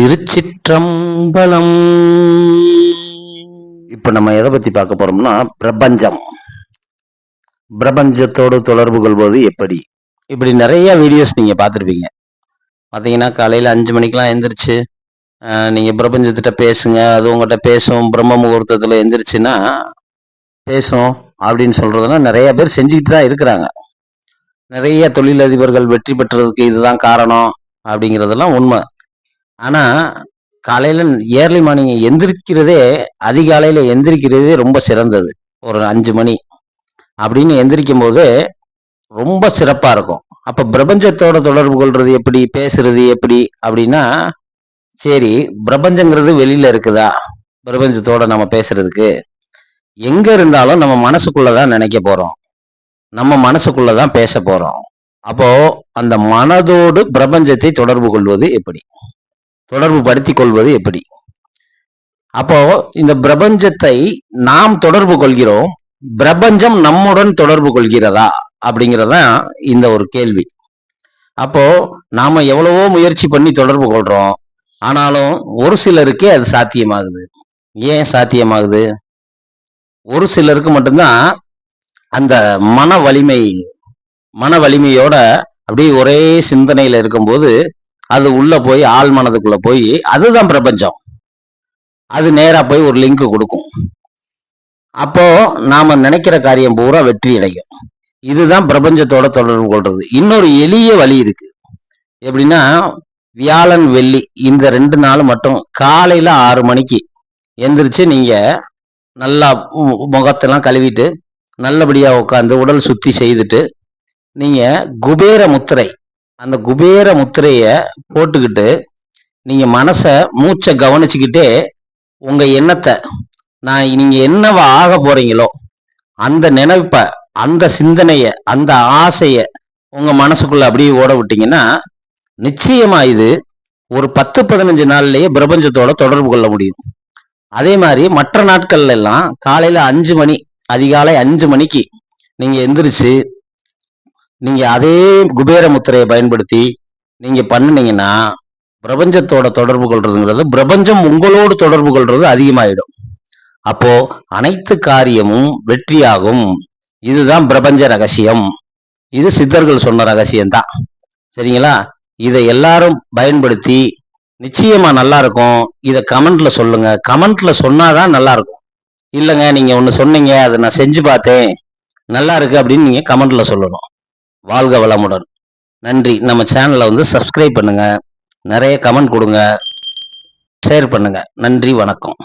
திருச்சிற்றம்பலம். இப்ப நம்ம எதை பத்தி பார்க்க போறோம்னா பிரபஞ்சம். பிரபஞ்சத்தோடு தொடர்பு கொள்வது எப்படி? இப்படி நிறைய வீடியோஸ் நீங்க பார்த்துருப்பீங்க. பார்த்தீங்கன்னா காலையில அஞ்சு மணிக்கெல்லாம் எந்திரிச்சு நீங்க பிரபஞ்சத்திட்ட பேசுங்க அது உங்கள்கிட்ட பேசும் பிரம்ம முகூர்த்தத்துல எந்திரிச்சுன்னா பேசும் அப்படின்னு சொல்றதெல்லாம் நிறைய பேர் செஞ்சுக்கிட்டு தான் இருக்கிறாங்க. நிறைய தொழிலதிபர்கள் வெற்றி பெற்றதுக்கு இதுதான் காரணம் அப்படிங்கிறதெல்லாம் உண்மை. ஆனா காலையில ஏர்லி மார்னிங் எந்திரிக்கிறதே அதிகாலையில எந்திரிக்கிறதே ரொம்ப சிறந்தது. ஒரு அஞ்சு மணி அப்படின்னு எந்திரிக்கும் போது ரொம்ப சிறப்பா இருக்கும். அப்ப பிரபஞ்சத்தோட தொடர்பு கொள்றது எப்படி பேசுறது எப்படி அப்படின்னா சரி பிரபஞ்சங்கிறது வெளியில இருக்குதா? பிரபஞ்சத்தோட நம்ம பேசுறதுக்கு. எங்க இருந்தாலும் நம்ம மனசுக்குள்ளதான் நினைக்க போறோம். நம்ம மனசுக்குள்ளதான் பேச போறோம். அப்போ அந்த மனதோடு பிரபஞ்சத்தை தொடர்பு கொள்வது எப்படி? தொடர்பு படுத்திக் கொள்வது எப்படி? அப்போ இந்த பிரபஞ்சத்தை நாம் தொடர்பு கொள்கிறோம். பிரபஞ்சம் நம்முடன் தொடர்பு கொள்கிறதா? அப்படிங்கிறதான் இந்த ஒரு கேள்வி. அப்போ நாம எவ்வளவோ முயற்சி பண்ணி தொடர்பு கொள்றோம். ஆனாலும் ஒரு சிலருக்கே அது சாத்தியமாகுது. ஏன் சாத்தியமாகுது? ஒரு சிலருக்கு மட்டும்தான் அந்த மன வலிமை மன வலிமையோட அப்படியே ஒரே சிந்தனையில இருக்கும்போது அது உள்ள போய் ஆள் மனதுக்குள்ள போய் அதுதான் பிரபஞ்சம். அது நேரா போய் ஒரு லிங்க் கொடுக்கும். அப்போ நாம நினைக்கிற காரியம் பூரா வெற்றி அடையும். இதுதான் பிரபஞ்சத்தோட தொடர்பு கொள்றது. இன்னொரு எளிய வழி இருக்கு. எப்படின்னா வியாழன் வெள்ளி இந்த ரெண்டு நாள் மட்டும் காலையில ஆறு மணிக்கு எந்திரிச்சு நீங்க நல்லா மு- முகத்தெல்லாம் கழுவிட்டு நல்லபடியா உட்காந்து உடல் சுத்தி செய்துட்டு நீங்க குபேர முத்திரை அந்த குபேர முத்திரையை போட்டுக்கிட்டு நீங்கள் மனசை மூச்சை கவனிச்சுக்கிட்டே உங்கள் எண்ணத்தை நான் நீங்கள் என்னவா ஆக போகிறீங்களோ அந்த நினைப்பை அந்த சிந்தனையை அந்த ஆசையை உங்கள் மனசுக்குள்ள அப்படியே ஓட விட்டீங்கன்னா நிச்சயமாக இது ஒரு பத்து பதினஞ்சு நாள்லேயே பிரபஞ்சத்தோட தொடர்பு கொள்ள முடியும். அதே மாதிரி மற்ற நாட்கள்ல எல்லாம் அஞ்சு மணி அதிகாலை அஞ்சு மணிக்கு நீங்கள் எந்திரிச்சு நீங்க அதே குபேர முத்திரையை பயன்படுத்தி நீங்க பண்ணுனீங்கன்னா பிரபஞ்சத்தோட தொடர்பு கொள்றதுங்கிறது பிரபஞ்சம் உங்களோடு தொடர்பு கொள்றது அதிகமாயிடும். அப்போ அனைத்து காரியமும் வெற்றியாகும். இதுதான் பிரபஞ்ச ரகசியம். இது சித்தர்கள் சொன்ன ரகசியம்தான். சரிங்களா? இதை எல்லாரும் பயன்படுத்தி நிச்சயமா நல்லா இருக்கும் இதை கமெண்ட்ல சொல்லுங்க. கமெண்ட்ல சொன்னாதான் நல்லா இருக்கும் இல்லைங்க நீங்க ஒன்று சொன்னீங்க அதை நான் செஞ்சு பார்த்தேன். நல்லா இருக்கு அப்படின்னு நீங்க கமெண்ட்ல சொல்லணும். வாழ்க வளமுடன். நன்றி. நம்ம சேனலை வந்து சப்ஸ்கிரைப் பண்ணுங்கள் நிறைய கமெண்ட் கொடுங்க. ஷேர் பண்ணுங்கள் நன்றி வணக்கம்.